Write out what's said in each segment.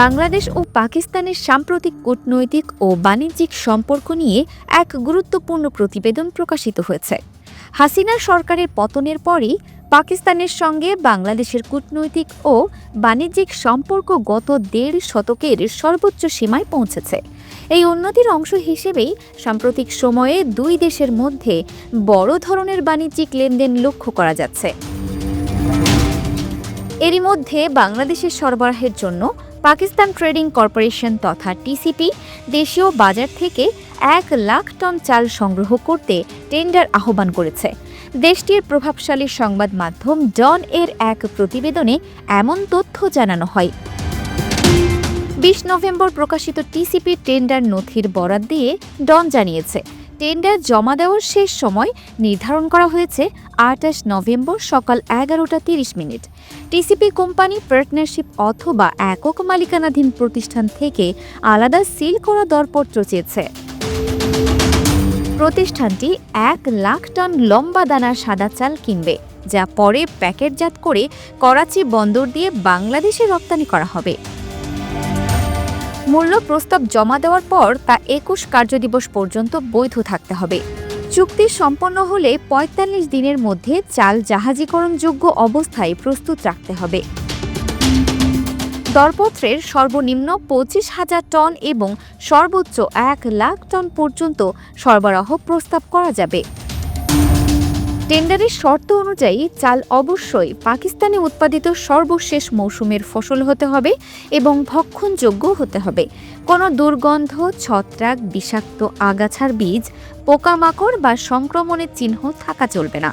বাংলাদেশ ও পাকিস্তানের সাম্প্রতিক কূটনৈতিক ও বাণিজ্যিক সম্পর্ক নিয়ে এক গুরুত্বপূর্ণ প্রতিবেদন প্রকাশিত হয়েছে। হাসিনা সরকারের পতনের পরই পাকিস্তানের সঙ্গে বাংলাদেশের কূটনৈতিক ও বাণিজ্যিক সম্পর্ক গত দেড় শতকের সর্বোচ্চ সীমায় পৌঁছেছে। এই উন্নতির অংশ হিসেবেই সাম্প্রতিক সময়ে দুই দেশের মধ্যে বড় ধরনের বাণিজ্যিক লেনদেন লক্ষ্য করা যাচ্ছে। এরই মধ্যে বাংলাদেশের সরবরাহের জন্য পাকিস্তান ট্রেডিং কর্পোরেশন তথা টিসিপি দেশীয় বাজার থেকে এক লাখ টন চাল সংগ্রহ করতে টেন্ডার আহ্বান করেছে। দেশটির প্রভাবশালী সংবাদ মাধ্যম ডন এর এক প্রতিবেদনে এমন তথ্য জানানো হয়। বিশ নভেম্বর প্রকাশিত টিসিপি টেন্ডার নথির বরাত দিয়ে ডন জানিয়েছে টেন্ডার জমা দেওয়ার শেষ সময় নির্ধারণ করা হয়েছে আটাশ নভেম্বর সকাল এগারোটা তিরিশ মিনিট। টিসিপি কোম্পানি পার্টনারশিপ অথবা একক মালিকানাধীন প্রতিষ্ঠান থেকে আলাদা সিল করা দরপত্র চেয়েছে। প্রতিষ্ঠানটি এক লাখ টন লম্বা দানার সাদা চাল কিনবে, যা পরে প্যাকেটজাত করে করাচি বন্দর দিয়ে বাংলাদেশে রপ্তানি করা হবে। মূল্য প্রস্তাব জমা দেওয়ার পর তা একুশ কার্যদিবস পর্যন্ত বৈধ থাকতে হবে। চুক্তি সম্পন্ন হলে ৪৫ দিনের মধ্যে চাল জাহাজীকরণযোগ্য অবস্থায় প্রস্তুত রাখতে হবে। দরপত্রের সর্বনিম্ন পঁচিশ হাজার টন এবং সর্বোচ্চ এক লাখ টন পর্যন্ত সরবরাহ প্রস্তাব করা যাবে। টেন্ডারের শর্ত অনুযায়ী চাল অবশ্যই পাকিস্তানে উৎপাদিত সর্বশেষ মৌসুমের ফসল হতে হবে এবং ভক্ষণযোগ্য হতে হবে। কোনো দুর্গন্ধ, ছত্রাক, বিষাক্ত আগাছার বীজ, পোকামাকড় বা সংক্রমণের চিহ্ন থাকা চলবে না।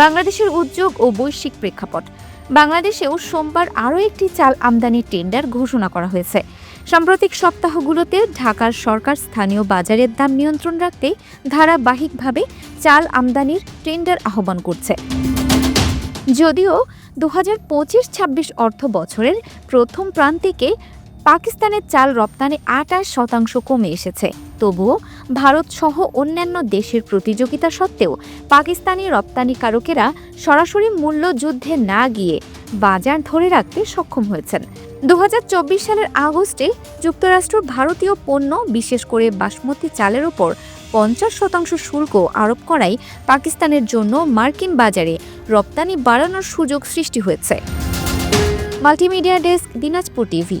বাংলাদেশের উদ্যোগ ও বৈশ্বিক প্রেক্ষাপট বাংলাদেশেও সোমবার আরও একটি চাল আমদানির টেন্ডার ঘোষণা করা হয়েছে। সাম্প্রতিক সপ্তাহগুলোতে ঢাকার সরকার স্থানীয় বাজারের দাম নিয়ন্ত্রণ রাখতে ধারাবাহিকভাবে চাল আমদানির টেন্ডার আহ্বান করছে। যদিও দু হাজার পঁচিশ ছাব্বিশ অর্থ বছরের প্রথম প্রান্তিকে পাকিস্তানের চাল রপ্তানি আটাশ শতাংশ কমে এসেছে। তবুও ভারত সহ অন্যান্য দেশের প্রতিযোগিতা সত্ত্বেও পাকিস্তানি রপ্তানিকারকেরা সরাসরি মূল্য যুদ্ধে না গিয়ে বাজার ধরে রাখতে সক্ষম হয়েছেন। দু হাজার চব্বিশ সালের আগস্টে যুক্তরাষ্ট্র ভারতীয় পণ্য, বিশেষ করে বাসমতি চালের ওপর পঞ্চাশ শতাংশ শুল্ক আরোপ করায় পাকিস্তানের জন্য মার্কিন বাজারে রপ্তানি বাড়ানোর সুযোগ সৃষ্টি হয়েছে। Multimedia desk, Dinajpur TV.